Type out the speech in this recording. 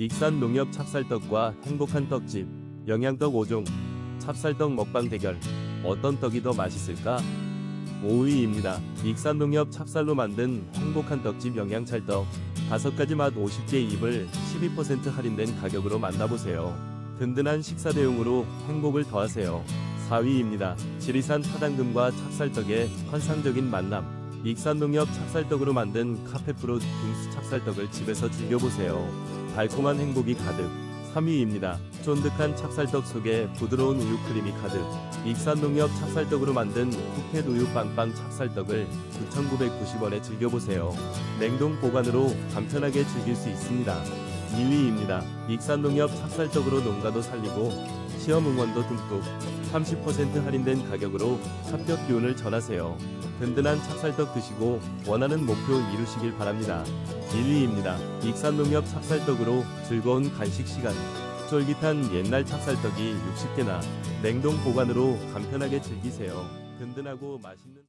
익산 농협 찹쌀떡과 행복한 떡집, 영양떡 5종, 찹쌀떡 먹방 대결. 어떤 떡이 더 맛있을까? 5위입니다. 익산 농협 찹쌀로 만든 행복한 떡집 영양찰떡. 5가지 맛 50개 입을 12% 할인된 가격으로 만나보세요. 든든한 식사 대용으로 행복을 더하세요. 4위입니다. 지리산 타당금과 찹쌀떡의 환상적인 만남. 익산농협 찹쌀떡으로 만든 카페프로 빙수 찹쌀떡을 집에서 즐겨보세요. 달콤한 행복이 가득. 3위입니다. 쫀득한 찹쌀떡 속에 부드러운 우유 크림이 가득. 익산농협 찹쌀떡으로 만든 쿠펫 우유 빵빵 찹쌀떡을 9,990원에 즐겨보세요. 냉동 보관으로 간편하게 즐길 수 있습니다. 2위입니다. 익산농협 찹쌀떡으로 농가도 살리고 시험 응원도 듬뿍 30% 할인된 가격으로 합격 기운을 전하세요. 든든한 찹쌀떡 드시고 원하는 목표 이루시길 바랍니다. 1위입니다. 익산농협 찹쌀떡으로 즐거운 간식 시간. 쫄깃한 옛날 찹쌀떡이 60개나 냉동 보관으로 간편하게 즐기세요. 든든하고 맛있는